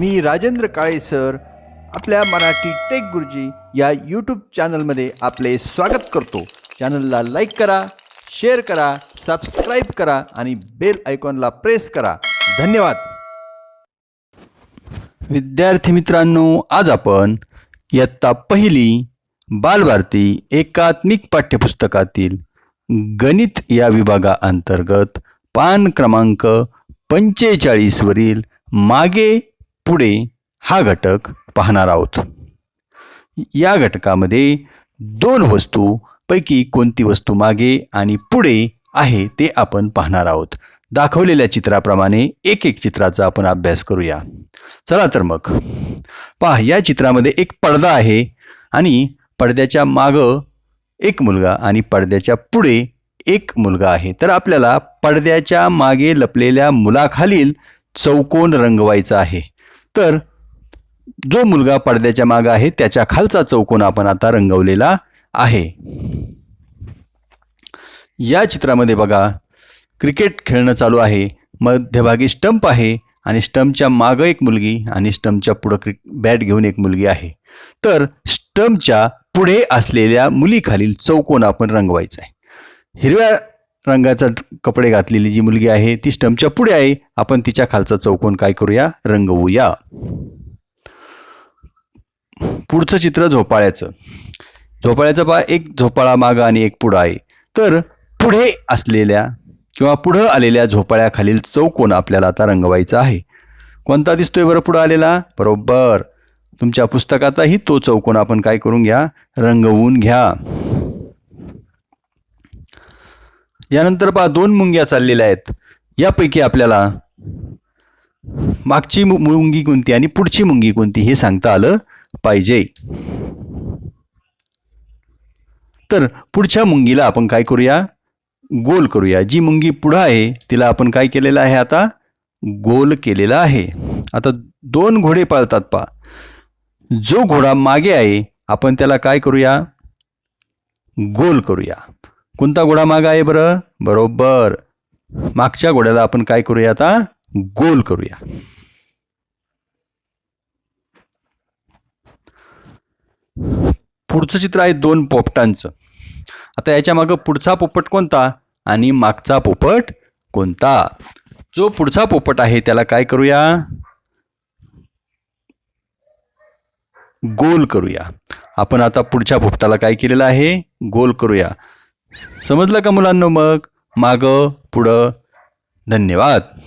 मी Rajendra Kale sir आपल्या Marathi take गुरुजी या यूट्यूब चॅनलमध्ये आपले स्वागत करतो. चॅनलला लाईक करा शेअर करा सबस्क्राईब करा आणि बेल आयकॉनला प्रेस करा. धन्यवाद. विद्यार्थी मित्रांनो आज आपण इयत्ता पहिली बालभारती एकात्मिक पाठ्यपुस्तकातील गणित या विभागाअंतर्गत पान क्रमांक पंचेचाळीसवरील मागे पुढे हा घटक पाहणार आहोत. या घटकामध्ये दोन वस्तू पैकी कोणती वस्तू मागे आणि पुढे आहे ते आपण पाहणार आहोत. दाखवलेल्या चित्राप्रमाणे एक एक चित्राचा आपण अभ्यास करूया. चला तर मग. पहा या चित्रामध्ये एक पडदा आहे आणि पडद्याच्या मागं एक मुलगा आणि पडद्याच्या पुढे एक मुलगा आहे. तर आपल्याला पडद्याच्या मागे लपलेल्या मुलाखालील चौकोन रंगवायचा आहे. तर जो मुलगा पडद्याच्या मागं आहे त्याच्या खालचा चौकोन आपण आता रंगवलेला आहे. या चित्रामध्ये बघा क्रिकेट खेळणं चालू आहे. मध्यभागी स्टंप आहे आणि स्टंपच्या मागं एक मुलगी आणि स्टंपच्या पुढं क्रिक बॅट घेऊन एक मुलगी आहे. तर स्टंपच्या पुढे असलेल्या मुलीखालील चौकोन आपण रंगवायचा आहे. हिरव्या रंगाचा कपडे घातलेली जी मुलगी आहे ती स्टंपच्या पुढे आहे. आपण तिच्या खालचा चौकोन काय करूया? रंगवूया. पुढचं चित्र झोपाळ्याचं. झोपाळ्याचं पहा एक झोपाळा मागं आणि एक पुढं आहे. तर पुढे असलेल्या किंवा पुढं आलेल्या झोपाळ्याखालील चौकोन आपल्याला आता रंगवायचा आहे. कोणता दिसतोय बरं पुढं आलेला? बरोबर. तुमच्या पुस्तकातही तो चौकोन आपण काय करून घ्या? रंगवून घ्या. यानंतर पहा दोन मुंग्या चाललेल्या आहेत. यापैकी आपल्याला मागची मु- मुंगी कोणती आणि पुढची मुंगी कोणती हे सांगता आलं पाहिजे. तर पुढच्या मुंगीला आपण काय करूया? गोल करूया. जी मुंगी पुढं आहे तिला आपण काय केलेलं आहे आता? गोल केलेला आहे. आता दोन घोडे पाळतात पा जो घोडा मागे आहे आपण त्याला काय करूया? गोल करूया. कोणता घोडा मागा आहे बरं? बरोबर. मागच्या घोड्याला आपण काय करूया आता? गोल करूया. पुढचं चित्र आहे दोन पोपटांचं. आता याच्या मागं पुढचा पोपट कोणता? आणि मागचा पोपट कोणता? जो पुढचा पोपट आहे त्याला काय करूया? गोल करूया. आपण आता पुढच्या पोपटाला काय केलेलं आहे? गोल करूया. समजलं का मुलांना मग? मागं पुढं. धन्यवाद.